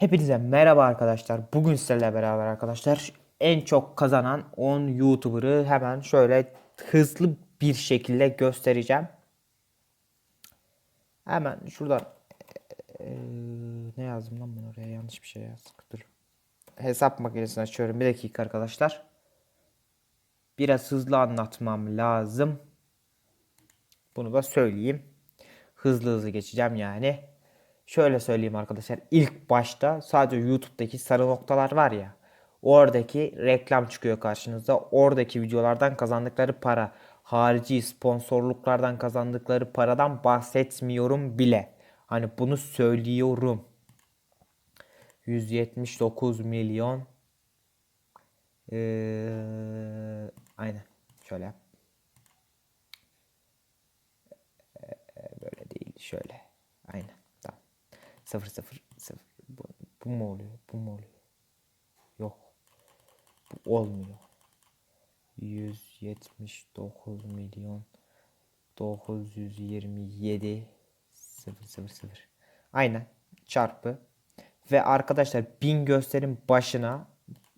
Hepinize merhaba arkadaşlar. Bugün sizlerle beraber arkadaşlar en çok kazanan 10 YouTuber'ı hemen şöyle hızlı bir şekilde göstereceğim. Hemen şuradan eee, ne yazdım lan ben oraya yanlış bir şey yazdık. Dur. Hesap makinesini açıyorum. Bir dakika arkadaşlar. Biraz hızlı anlatmam lazım. Bunu da söyleyeyim. Hızlı hızlı geçeceğim yani. Şöyle söyleyeyim arkadaşlar. İlk başta sadece YouTube'daki sarı noktalar var ya. Oradaki reklam çıkıyor karşınıza. Oradaki videolardan kazandıkları para. Harici sponsorluklardan kazandıkları paradan bahsetmiyorum bile. Hani bunu söylüyorum. 179 milyon. Ee, aynen. Şöyle yap. Böyle değil. Şöyle. 0 0 0. Bu, bu mu oluyor? Bu mu oluyor? Yok. Bu olmuyor. 179 milyon 927 0 0 0. Aynen. Çarpı. Ve arkadaşlar 1000 gösterim başına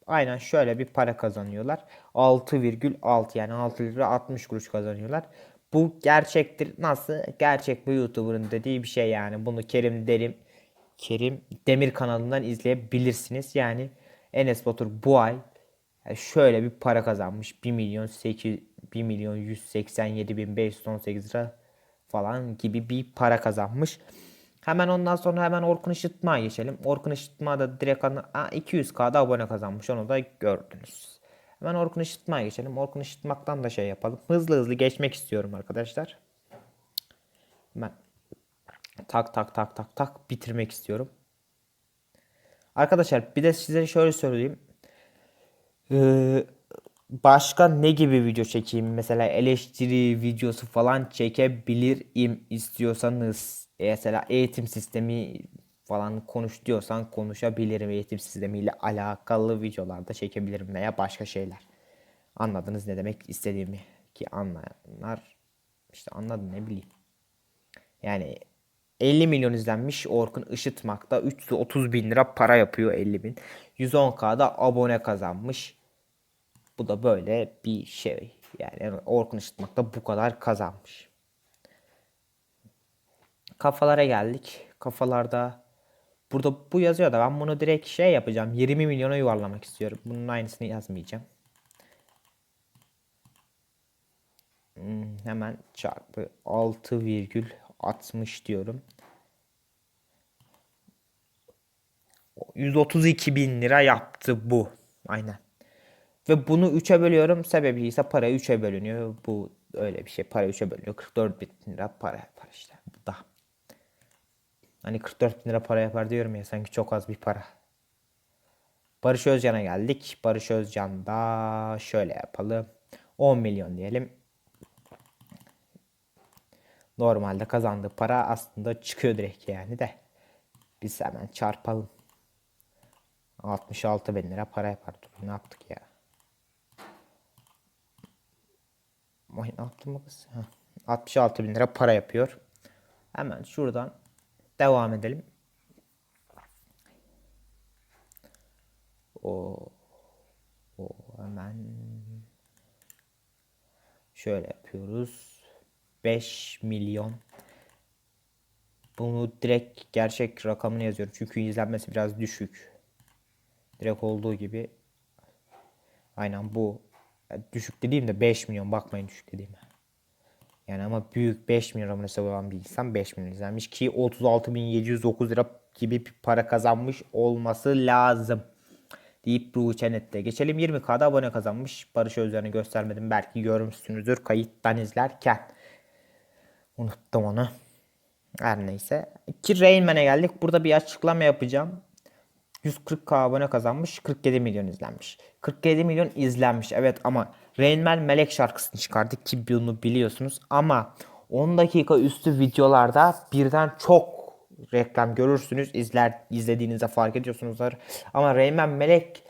aynen şöyle bir para kazanıyorlar. 6,6 yani 6 lira 60 kuruş kazanıyorlar. Bu gerçektir. Nasıl? Gerçek bir YouTuber'ın dediği bir şey yani. Bunu Kerim Derim Kerim Demir kanalından izleyebilirsiniz. Yani Enes Batur bu ay şöyle bir para kazanmış. 1 milyon 8 1 milyon 187 bin 518 lira falan gibi bir para kazanmış. Hemen ondan sonra hemen Orkun Işıtma'ya geçelim. Orkun Işıtma da direkt ana, Aa, 200k'da abone kazanmış. Onu da gördünüz. Hemen Orkun Işıtma'ya geçelim. Orkun Işıtmak'tan da şey yapalım. Hızlı hızlı geçmek istiyorum arkadaşlar. Ben tak tak tak tak tak bitirmek istiyorum. Arkadaşlar bir de size şöyle söyleyeyim. Ee, başka ne gibi video çekeyim? Mesela eleştiri videosu falan çekebilirim istiyorsanız. Mesela eğitim sistemi falan konuş diyorsan konuşabilirim. Eğitim sistemiyle alakalı videolarda çekebilirim veya başka şeyler. Anladınız ne demek istediğimi ki anlayanlar işte anladı ne bileyim. Yani 50 milyon izlenmiş Orkun Işıtmak'ta 330 bin lira para yapıyor 50 bin. 110k'da abone kazanmış. Bu da böyle bir şey. Yani Orkun Işıtmak'ta bu kadar kazanmış. Kafalara geldik. Kafalarda burada bu yazıyor da ben bunu direkt şey yapacağım. 20 milyona yuvarlamak istiyorum. Bunun aynısını yazmayacağım. Hmm, hemen çarpı 6,60 diyorum. 132 bin lira yaptı bu. Aynen. Ve bunu 3'e bölüyorum. Sebebi ise para 3'e bölünüyor. Bu öyle bir şey. Para 3'e bölünüyor. 44 bin lira para yapar işte. Bu da. Hani 44 bin lira para yapar diyorum ya sanki çok az bir para. Barış Özcan'a geldik. Barış Özcan da şöyle yapalım. 10 milyon diyelim. Normalde kazandığı para aslında çıkıyor direkt yani de. Biz hemen çarpalım. 66 bin lira para yapar. Dur, ne yaptık ya? Ay ne yaptım bu kız? Heh, 66 bin lira para yapıyor. Hemen şuradan devam edelim. O, o hemen şöyle yapıyoruz. 5 milyon. Bunu direkt gerçek rakamını yazıyorum. Çünkü izlenmesi biraz düşük. Direkt olduğu gibi. Aynen bu. Yani düşük dediğim de 5 milyon. Bakmayın düşük dediğime. Yani ama büyük 5 milyon abonesi olan bir insan 5 milyon izlenmiş ki 36.709 lira gibi bir para kazanmış olması lazım. Deyip bu Çenet'te geçelim. 20k'da abone kazanmış. Barış Özcan'ı göstermedim. Belki görmüşsünüzdür kayıttan izlerken. Unuttum onu. Her neyse. Ki Rain Man'e geldik. Burada bir açıklama yapacağım. 140k abone kazanmış. 47 milyon izlenmiş. 47 milyon izlenmiş. Evet ama Rain Man Melek şarkısını çıkardık ki bunu biliyorsunuz. Ama 10 dakika üstü videolarda birden çok reklam görürsünüz. izler izlediğinizde fark ediyorsunuzlar. Ama Rain Man Melek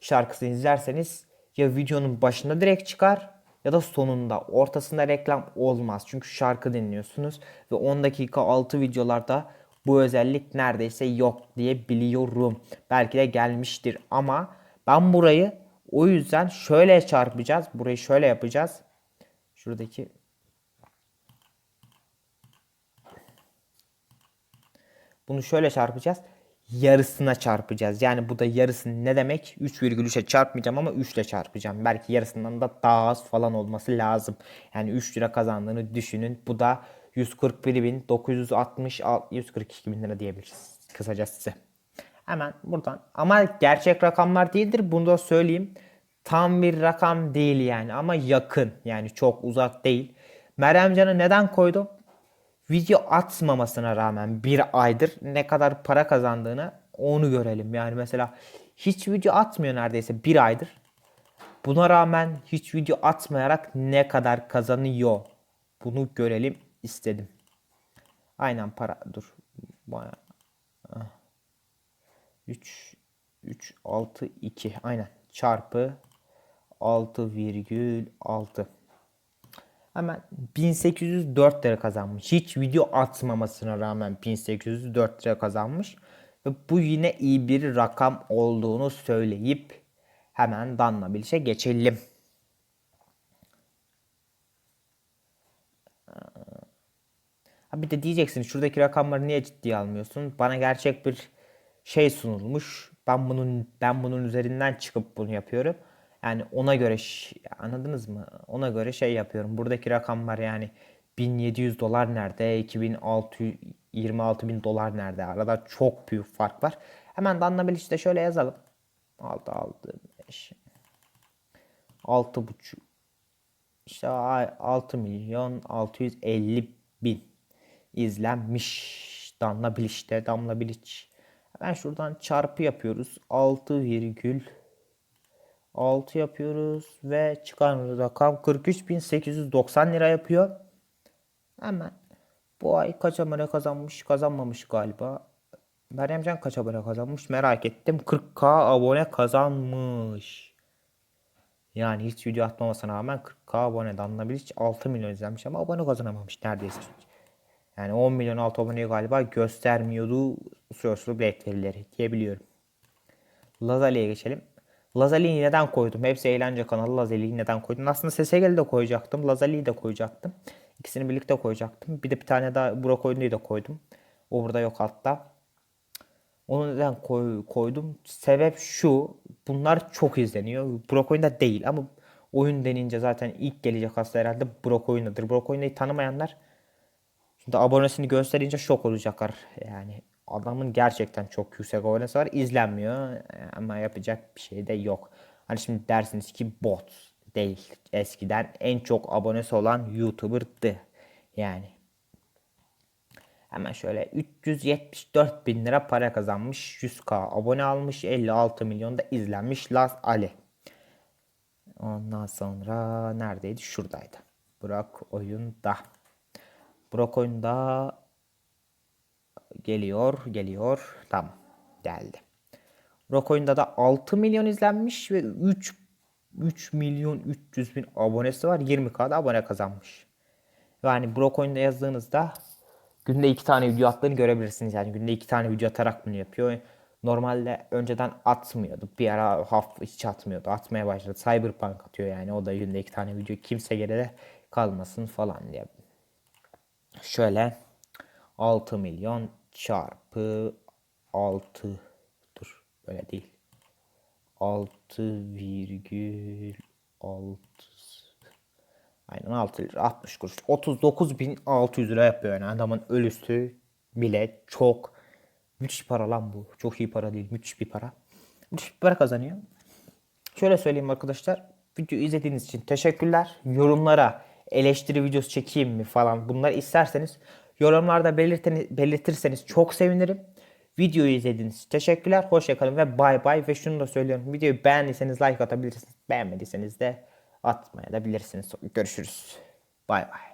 şarkısını izlerseniz ya videonun başında direkt çıkar ya da sonunda. Ortasında reklam olmaz. Çünkü şarkı dinliyorsunuz ve 10 dakika altı videolarda bu özellik neredeyse yok diye biliyorum. Belki de gelmiştir ama ben burayı o yüzden şöyle çarpacağız. Burayı şöyle yapacağız. Şuradaki Bunu şöyle çarpacağız. Yarısına çarpacağız. Yani bu da yarısı ne demek? 3,3'e çarpmayacağım ama 3 ile çarpacağım. Belki yarısından da daha az falan olması lazım. Yani 3 lira kazandığını düşünün. Bu da 141.960 142 bin lira diyebiliriz. Kısaca size. Hemen buradan. Ama gerçek rakamlar değildir. Bunu da söyleyeyim. Tam bir rakam değil yani ama yakın. Yani çok uzak değil. Meryem Can'ı neden koydum? Video atmamasına rağmen bir aydır ne kadar para kazandığını onu görelim. Yani mesela hiç video atmıyor neredeyse bir aydır. Buna rağmen hiç video atmayarak ne kadar kazanıyor. Bunu görelim istedim. Aynen para dur. Bana 3 3 6 2 aynen çarpı 6,6 Hemen 1804 lira kazanmış. Hiç video atmamasına rağmen 1804 lira kazanmış. Ve bu yine iyi bir rakam olduğunu söyleyip hemen Danla Biliş'e geçelim. Ha bir de diyeceksin şuradaki rakamları niye ciddiye almıyorsun? Bana gerçek bir şey sunulmuş. Ben bunun ben bunun üzerinden çıkıp bunu yapıyorum. Yani ona göre anladınız mı? Ona göre şey yapıyorum. Buradaki rakamlar yani 1700 dolar nerede? 2626 bin dolar nerede? Arada çok büyük fark var. Hemen Danla işte şöyle yazalım. 6 6 5 6 buçuk işte 6 milyon 650 bin izlenmiş Damla Bilic'te Damla Bilic. Hemen şuradan çarpı yapıyoruz. 6 virgül 6 yapıyoruz ve çıkan rakam 43.890 lira yapıyor. Hemen bu ay kaç abone kazanmış kazanmamış galiba. Meryemcan kaç abone kazanmış merak ettim. 40k abone kazanmış. Yani hiç video atmamasına rağmen 40k abone hiç 6 milyon izlenmiş ama abone kazanamamış neredeyse. Yani 10 milyon altı aboneyi galiba göstermiyordu sürüsü verileri diyebiliyorum. Lazali'ye geçelim. Lazali'yi neden koydum? Hepsi eğlence kanalı Lazali'yi neden koydum? Aslında SSG'li de koyacaktım. Lazali'yi de koyacaktım. İkisini birlikte koyacaktım. Bir de bir tane daha Burak Oyunlu'yu da koydum. O burada yok hatta. Onu neden koy, koydum? Sebep şu. Bunlar çok izleniyor. Burak Oyun'da değil ama oyun denince zaten ilk gelecek hasta herhalde Burak Oyun'dadır. Burak Oyun'u tanımayanlar şimdi abonesini gösterince şok olacaklar. Yani adamın gerçekten çok yüksek abonesi var. İzlenmiyor ama yapacak bir şey de yok. Hani şimdi dersiniz ki bot değil. Eskiden en çok abonesi olan YouTuber'dı. Yani. Hemen şöyle 374 bin lira para kazanmış. 100k abone almış. 56 milyon da izlenmiş Las Ali. Ondan sonra neredeydi? Şuradaydı. Burak oyunda. Burak oyunda Geliyor, geliyor. Tamam. Geldi. Rock oyunda da 6 milyon izlenmiş ve 3 3 milyon 300 bin abonesi var. 20k'da abone kazanmış. Yani Brok oyunda yazdığınızda günde 2 tane video attığını görebilirsiniz. Yani günde 2 tane video atarak bunu yapıyor. Normalde önceden atmıyordu. Bir ara hafif hiç atmıyordu. Atmaya başladı. Cyberpunk atıyor yani. O da günde 2 tane video. Kimse geride kalmasın falan diye. Şöyle 6 milyon çarpı 6 dur böyle değil. 6 virgül 6 aynen 6 lira 60 kuruş 39.600 lira yapıyor yani. Adamın ölüsü bile çok. Müthiş para lan bu. Çok iyi para değil müthiş bir para. Müthiş bir para kazanıyor. Şöyle söyleyeyim arkadaşlar. Video izlediğiniz için teşekkürler. Yorumlara eleştiri videosu çekeyim mi falan bunları isterseniz Yorumlarda belirtirseniz çok sevinirim. Videoyu izlediğiniz için teşekkürler. Hoşçakalın ve bay bay. Ve şunu da söylüyorum. Videoyu beğendiyseniz like atabilirsiniz. Beğenmediyseniz de atmaya da bilirsiniz. Görüşürüz. Bay bay.